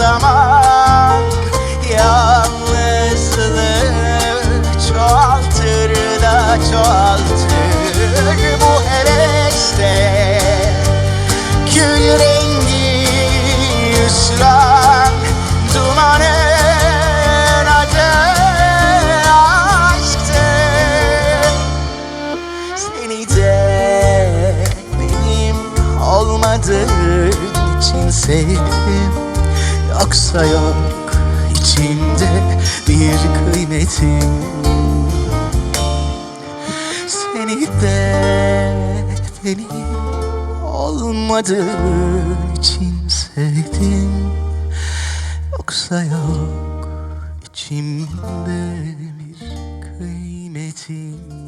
zaman Yalnızlık çoğaltır da çoğaltır Bu heveste. Gül rengi ıslan Dumanın adı aşktır Seni de benim olmadığın için sevdim. Yoksa yok içimde bir kıymetim. Seni de benim olmadığı için sevdim. Yoksa yok içimde bir kıymetim